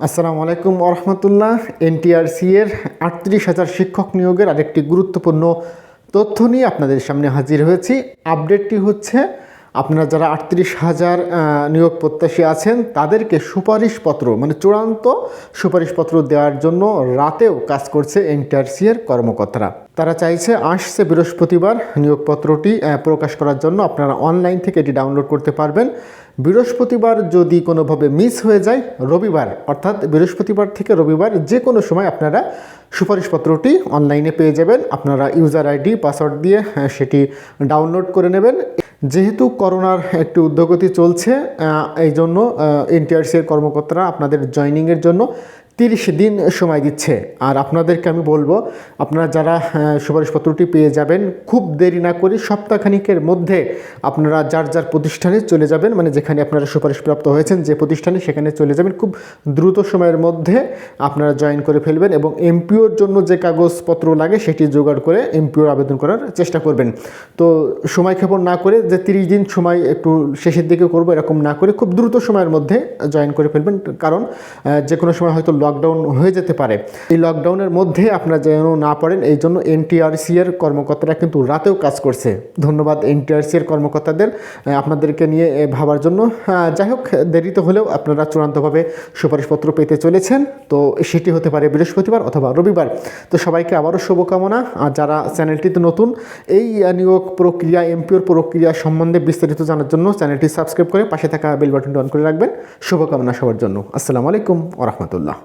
আসসালামু আলাইকুম রহমতুল্লাহ এনটিআরসি এর আটত্রিশ হাজার শিক্ষক নিয়োগের আরেকটি গুরুত্বপূর্ণ তথ্য নিয়ে আপনাদের সামনে হাজির হয়েছি। আপডেটটি হচ্ছে আপনারা যারা আটত্রিশ হাজার নিয়োগ প্রত্যাশী আছেন তাদেরকে সুপারিশপত্র মানে চূড়ান্ত সুপারিশপত্র দেওয়ার জন্য রাতেও কাজ করছে এনটিআরসি এর কর্মকর্তারা। তারা চাইছে আসছে বৃহস্পতিবার নিয়োগপত্রটি প্রকাশ করার জন্য। আপনারা অনলাইন থেকে এটি ডাউনলোড করতে পারবেন। বৃহস্পতিবার যদি কোনোভাবে মিস হয়ে যায় রবিবার অর্থাৎ বৃহস্পতিবার থেকে রবিবার যে কোনো সময় আপনারা সুপারিশপত্রটি অনলাইনে পেয়ে যাবেন। আপনারা ইউজার আইডি পাসওয়ার্ড দিয়ে হ্যাঁ, সেটি ডাউনলোড করে নেবেন। যেহেতু করোনার একটু উদ্যোগতি চলছে এই জন্য এনটিআরসি এর কর্মকর্তারা আপনাদের জয়নিংয়ের জন্য তিরিশ দিন সময় দিচ্ছে। আর আপনাদেরকে আমি বলব, আপনারা যারা সুপারিশপত্রটি পেয়ে যাবেন, খুব দেরি না করে সপ্তাহখানিকের মধ্যে আপনারা যার যার প্রতিষ্ঠানে চলে যাবেন মানে যেখানে আপনারা সুপারিশপ্রাপ্ত হয়েছেন, যে প্রতিষ্ঠানে সেখানে চলে যাবেন, খুব দ্রুত সময়ের মধ্যে আপনারা জয়েন করে ফেলবেন এবং এমপিওর জন্য যে কাগজপত্র লাগে সেটি জোগাড় করে এমপিওর আবেদন করার চেষ্টা করবেন। তো সময় ক্ষেপণ না করে যে তিরিশ দিন সময় একটু শেষের দিকে করব, এরকম না করে খুব দ্রুত সময়ের মধ্যে জয়েন করে ফেলবেন। কারণ যে কোনো সময় হয়তো লকডাউন হয়ে যেতে পারে। এই লকডাউনের মধ্যে আপনারা যেন না পড়েন, এই জন্য এনটিআরসি এর কর্মকর্তারা কিন্তু রাতেও কাজ করছে। ধন্যবাদ এনটিআরসি এর কর্মকর্তাদের আপনাদেরকে নিয়ে ভাবার জন্য। যাই হোক, দেরিতে হলেও আপনারা চূড়ান্তভাবে সুপারিশপত্র পেতে চলেছেন। তো সেটি হতে পারে বৃহস্পতিবার অথবা রবিবার। তো সবাইকে আবারও শুভকামনা। আর যারা চ্যানেলটিতে নতুন, এই নিয়োগ প্রক্রিয়া এমপিওর প্রক্রিয়া সম্বন্ধে বিস্তারিত জানার জন্য চ্যানেলটি সাবস্ক্রাইব করে পাশে থাকা বেল বাটনটি অন করে রাখবেন। শুভকামনা সবার জন্য। আসসালামু আলাইকুম ওরহমতুল্লাহ